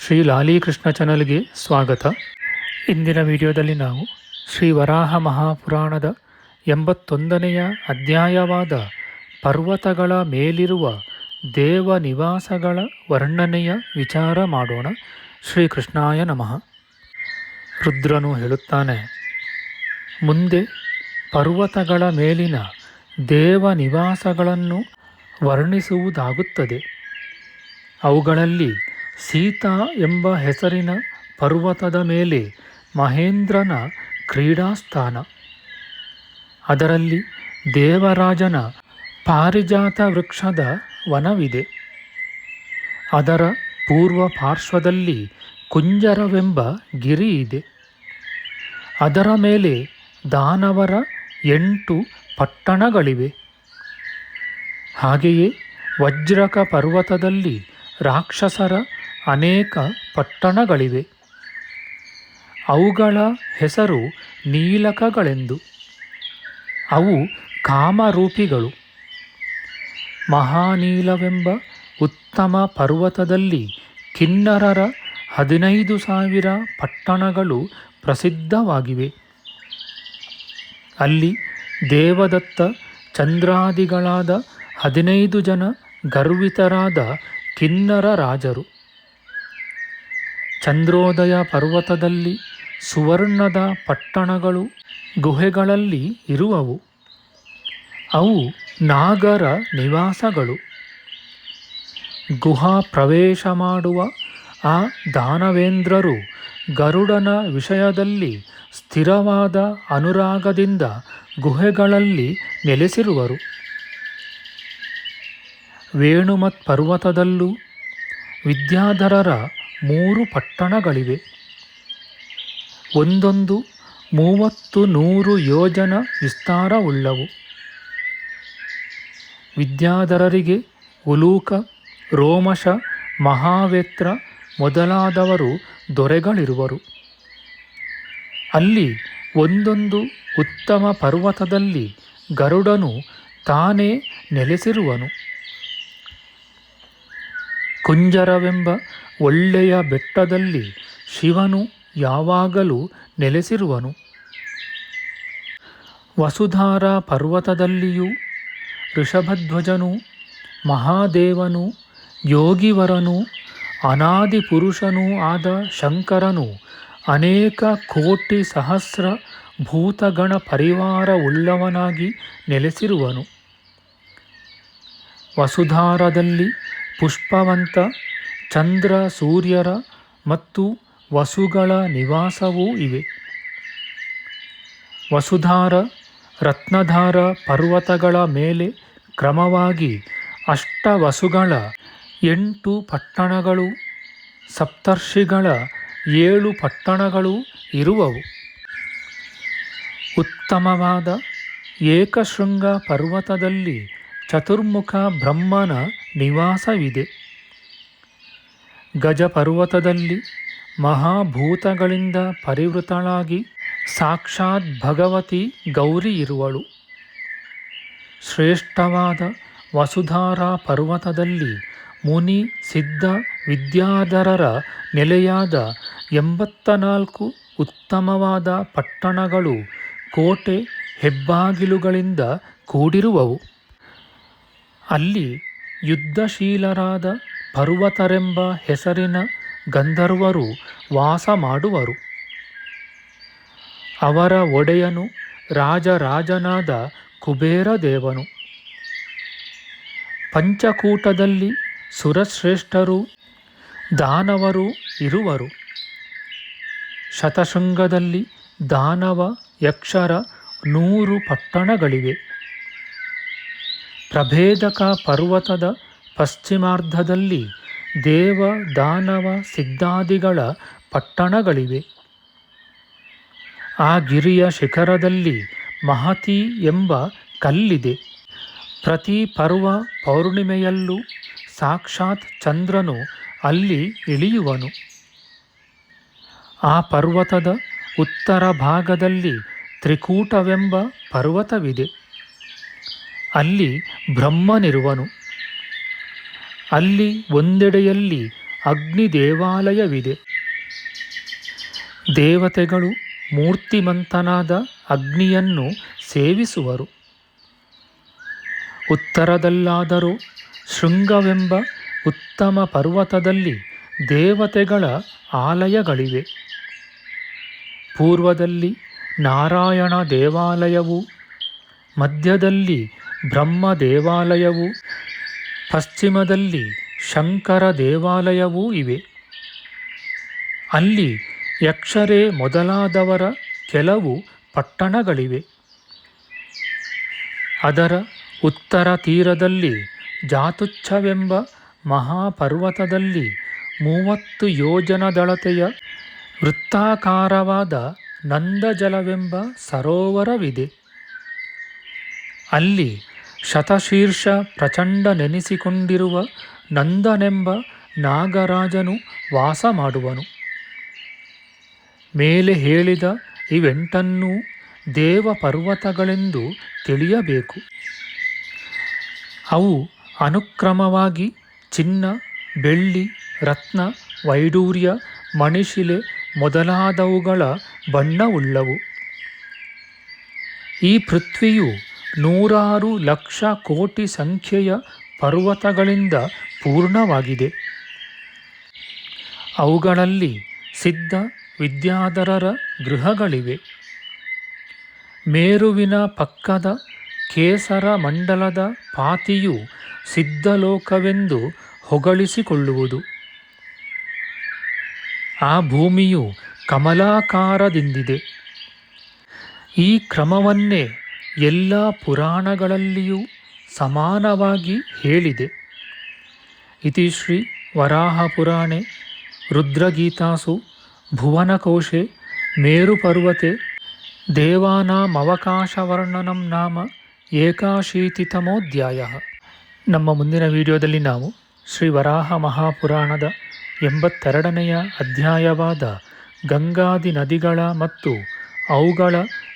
ಶ್ರೀ ಲಾಲೀಕೃಷ್ಣ ಚಾನಲ್ಗೆ ಸ್ವಾಗತ. ಇಂದಿನ ವಿಡಿಯೋದಲ್ಲಿ ನಾವು ಶ್ರೀ ವರಾಹ ಮಹಾಪುರಾಣದ ಎಂಬತ್ತೊಂದನೆಯ ಅಧ್ಯಾಯವಾದ ಪರ್ವತಗಳ ಮೇಲಿರುವ ದೇವ ನಿವಾಸಗಳ ವರ್ಣನೆಯ ವಿಚಾರ ಮಾಡೋಣ. ಶ್ರೀಕೃಷ್ಣಾಯ ನಮಃ. ರುದ್ರನು ಹೇಳುತ್ತಾನೆ, ಮುಂದೆ ಪರ್ವತಗಳ ಮೇಲಿನ ದೇವ ನಿವಾಸಗಳನ್ನು ವರ್ಣಿಸುವುದಾಗುತ್ತದೆ. ಅವುಗಳಲ್ಲಿ ಸೀತಾ ಎಂಬ ಹೆಸರಿನ ಪರ್ವತದ ಮೇಲೆ ಮಹೇಂದ್ರನ ಕ್ರೀಡಾಸ್ಥಾನ. ಅದರಲ್ಲಿ ದೇವರಾಜನ ಪಾರಿಜಾತ ವೃಕ್ಷದ ವನವಿದೆ. ಅದರ ಪೂರ್ವ ಪಾರ್ಶ್ವದಲ್ಲಿ ಕುಂಜರವೆಂಬ ಗಿರಿ ಇದೆ. ಅದರ ಮೇಲೆ ದಾನವರ ಎಂಟು ಪಟ್ಟಣಗಳಿವೆ. ಹಾಗೆಯೇ ವಜ್ರಕ ಪರ್ವತದಲ್ಲಿ ರಾಕ್ಷಸರ ಅನೇಕ ಪಟ್ಟಣಗಳಿವೆ. ಅವುಗಳ ಹೆಸರು ನೀಲಕಗಳೆಂದು. ಅವು ಕಾಮರೂಪಿಗಳು. ಮಹಾನೀಲವೆಂಬ ಉತ್ತಮ ಪರ್ವತದಲ್ಲಿ ಕಿನ್ನರರ ಹದಿನೈದು ಸಾವಿರ ಪಟ್ಟಣಗಳು ಪ್ರಸಿದ್ಧವಾಗಿವೆ. ಅಲ್ಲಿ ದೇವದತ್ತ ಚಂದ್ರಾದಿಗಳಾದ ಹದಿನೈದು ಜನ ಗರ್ವಿತರಾದ ಕಿನ್ನರ ರಾಜರು. ಚಂದ್ರೋದಯ ಪರ್ವತದಲ್ಲಿ ಸುವರ್ಣದ ಪಟ್ಟಣಗಳು ಗುಹೆಗಳಲ್ಲಿ ಇರುವವು. ಅವು ನಾಗರ ನಿವಾಸಗಳು. ಗುಹಾ ಪ್ರವೇಶ ಮಾಡುವ ಆ ದಾನವೇಂದ್ರರು ಗರುಡನ ವಿಷಯದಲ್ಲಿ ಸ್ಥಿರವಾದ ಅನುರಾಗದಿಂದ ಗುಹೆಗಳಲ್ಲಿ ನೆಲೆಸಿರುವರು. ವೇಣುಮತ್ ಪರ್ವತದಲ್ಲೂ ವಿದ್ಯಾಧರರ ಮೂರು ಪಟ್ಟಣಗಳಿವೆ. ಒಂದೊಂದು ಮೂವತ್ತು ನೂರು ಯೋಜನ ವಿಸ್ತಾರವುಳ್ಳವು. ವಿದ್ಯಾಧರರಿಗೆ ಉಲೂಕ, ರೋಮಶ, ಮಹಾವೇತ್ರ ಮೊದಲಾದವರು ದೊರೆಗಳಿರುವರು. ಅಲ್ಲಿ ಒಂದೊಂದು ಉತ್ತಮ ಪರ್ವತದಲ್ಲಿ ಗರುಡನು ತಾನೇ ನೆಲೆಸಿರುವನು. ಕುಂಜರವೆಂಬ ಒಳ್ಳೆಯ ಬೆಟ್ಟದಲ್ಲಿ ಶಿವನು ಯಾವಾಗಲೂ ನೆಲೆಸಿರುವನು. ವಸುಧಾರ ಪರ್ವತದಲ್ಲಿಯೂ ಋಷಭಧ್ವಜನು ಮಹಾದೇವನು ಯೋಗಿವರನು ಅನಾದಿ ಪುರುಷನೂ ಆದ ಶಂಕರನು ಅನೇಕ ಕೋಟಿ ಸಹಸ್ರ ಭೂತಗಣ ಪರಿವಾರವುಳ್ಳವನಾಗಿ ನೆಲೆಸಿರುವನು. ವಸುಧಾರದಲ್ಲಿ ಪುಷ್ಪವಂತ ಚಂದ್ರ, ಸೂರ್ಯರ ಮತ್ತು ವಸುಗಳ ನಿವಾಸವೂ ಇವೆ. ವಸುಧಾರ, ರತ್ನಧಾರ ಪರ್ವತಗಳ ಮೇಲೆ ಕ್ರಮವಾಗಿ ಅಷ್ಟವಸುಗಳ ಎಂಟು ಪಟ್ಟಣಗಳು, ಸಪ್ತರ್ಷಿಗಳ ಏಳು ಪಟ್ಟಣಗಳು ಇರುವವು. ಉತ್ತಮವಾದ ಏಕಶೃಂಗ ಪರ್ವತದಲ್ಲಿ ಚತುರ್ಮುಖ ಬ್ರಹ್ಮನ ನಿವಾಸವಿದೆ. ಗಜ ಪರ್ವತದಲ್ಲಿ ಮಹಾಭೂತಗಳಿಂದ ಪರಿವೃತಳಾಗಿ ಸಾಕ್ಷಾತ್ ಭಗವತಿ ಗೌರಿ ಇರುವಳು. ಶ್ರೇಷ್ಠವಾದ ವಸುಧಾರಾ ಪರ್ವತದಲ್ಲಿ ಮುನಿ ಸಿದ್ಧ ವಿದ್ಯಾಧರರ ನೆಲೆಯಾದ ಎಂಬತ್ತ ನಾಲ್ಕು ಉತ್ತಮವಾದ ಪಟ್ಟಣಗಳು ಕೋಟೆ ಹೆಬ್ಬಾಗಿಲುಗಳಿಂದ ಕೂಡಿರುವವು. ಅಲ್ಲಿ ಯುದ್ಧಶೀಲರಾದ ಪರ್ವತರೆಂಬ ಹೆಸರಿನ ಗಂಧರ್ವರು ವಾಸ ಮಾಡುವರು ಅವರ ಒಡೆಯನು ರಾಜರಾಜನಾದ ಕುಬೇರ ದೇವನು ಪಂಚಕೂಟದಲ್ಲಿ ಸುರಶ್ರೇಷ್ಠರು, ದಾನವರು ಇರುವರು. ಶತಶೃಂಗದಲ್ಲಿ ದಾನವ, ಯಕ್ಷರ ನೂರು ಪಟ್ಟಣಗಳಿವೆ. ಪ್ರಭೇದಕ ಪರ್ವತದ ಪಶ್ಚಿಮಾರ್ಧದಲ್ಲಿ ದೇವ, ದಾನವ, ಸಿದ್ಧಾದಿಗಳ ಪಟ್ಟಣಗಳಿವೆ. ಆ ಗಿರಿಯ ಶಿಖರದಲ್ಲಿ ಮಹತಿ ಎಂಬ ಕಲ್ಲಿದೆ. ಪ್ರತಿ ಪರ್ವ ಪೌರ್ಣಿಮೆಯಲ್ಲೂ ಸಾಕ್ಷಾತ್ ಚಂದ್ರನು ಅಲ್ಲಿ ಇಳಿಯುವನು. ಆ ಪರ್ವತದ ಉತ್ತರ ಭಾಗದಲ್ಲಿ ತ್ರಿಕೂಟವೆಂಬ ಪರ್ವತವಿದೆ. ಅಲ್ಲಿ ಬ್ರಹ್ಮನಿರುವನು. ಅಲ್ಲಿ ಒಂದೆಡೆಯಲ್ಲಿ ಅಗ್ನಿ ದೇವಾಲಯವಿದೆ ದೇವತೆಗಳು ಮೂರ್ತಿಮಂತನಾದ ಅಗ್ನಿಯನ್ನು ಸೇವಿಸುವರು. ಉತ್ತರದಲ್ಲಾದರೂ ಶೃಂಗವೆಂಬ ಉತ್ತಮ ಪರ್ವತದಲ್ಲಿ ದೇವತೆಗಳ ಆಲಯಗಳಿವೆ. ಪೂರ್ವದಲ್ಲಿ ನಾರಾಯಣ ದೇವಾಲಯವು, ಮಧ್ಯದಲ್ಲಿ ಬ್ರಹ್ಮ ದೇವಾಲಯವು ಪಶ್ಚಿಮದಲ್ಲಿ ಶಂಕರ ದೇವಾಲಯವೂ ಇವೆ. ಅಲ್ಲಿ ಯಕ್ಷರೇ ಮೊದಲಾದವರ ಕೆಲವು ಪಟ್ಟಣಗಳಿವೆ. ಅದರ ಉತ್ತರ ತೀರದಲ್ಲಿ ಜಾತುಚ್ಛವೆಂಬ ಮಹಾಪರ್ವತದಲ್ಲಿ ಮೂವತ್ತು ಯೋಜನದಳತೆಯ ವೃತ್ತಾಕಾರವಾದ ನಂದಜಲವೆಂಬ ಸರೋವರವಿದೆ. ಅಲ್ಲಿ ಶತಶೀರ್ಷ ಪ್ರಚಂಡ ನೆನಿಸಿಕೊಂಡಿರುವ ನಂದನೆಂಬ ನಾಗರಾಜನು ವಾಸ ಮಾಡುವನು. ಮೇಲೆ ಹೇಳಿದ ಇವೆಂಟನ್ನೂ ದೇವ ಪರ್ವತಗಳೆಂದು ತಿಳಿಯಬೇಕು. ಅವು ಅನುಕ್ರಮವಾಗಿ ಚಿನ್ನ, ಬೆಳ್ಳಿ, ರತ್ನ, ವೈಡೂರ್ಯ, ಮಣಿಶಿಲೆ ಮೊದಲಾದವುಗಳ ಬಣ್ಣವುಳ್ಳವು ಈ ಪೃಥ್ವಿಯು ನೂರಾರು ಲಕ್ಷ ಕೋಟಿ ಸಂಖ್ಯೆಯ ಪರ್ವತಗಳಿಂದ ಪೂರ್ಣವಾಗಿದೆ. ಅವುಗಳಲ್ಲಿ ಸಿದ್ಧ ವಿದ್ಯಾಧರರ ಗೃಹಗಳಿವೆ. ಮೇರುವಿನ ಪಕ್ಕದ ಕೇಸರ ಮಂಡಲದ ಪಾತಿಯು ಸಿದ್ಧಲೋಕವೆಂದು ಹೊಗಳಿಸಿಕೊಳ್ಳುವುದು. ಆ ಭೂಮಿಯು ಕಮಲಾಕಾರದಿಂದಿದೆ. ಈ ಕ್ರಮವನ್ನೇ ಎಲ್ಲ ಪುರಾಣಗಳಲ್ಲಿಯೂ ಸಮಾನವಾಗಿ ಹೇಳಿದೆ. ಇತಿ ಶ್ರೀ ವರಾಹಪುರಾಣೆ ರುದ್ರಗೀತಾಸು, ಭುವನಕೋಶೆ, ಮೇರುಪರ್ವತೆ, ದೇವಾನಾಮವಕಾಶವರ್ಣನಂ ನಾಮ, ಏಕಾಶೀತಿತಮೋಧ್ಯಾಯ. ನಮ್ಮ ಮುಂದಿನ ವಿಡಿಯೋದಲ್ಲಿ ನಾವು ಶ್ರೀ ವರಾಹ ಮಹಾಪುರಾಣದ ಎಂಬತ್ತೆರಡನೆಯ ಅಧ್ಯಾಯವಾದ ಗಂಗಾದಿ ನದಿಗಳ ಮತ್ತು ಅವುಗಳ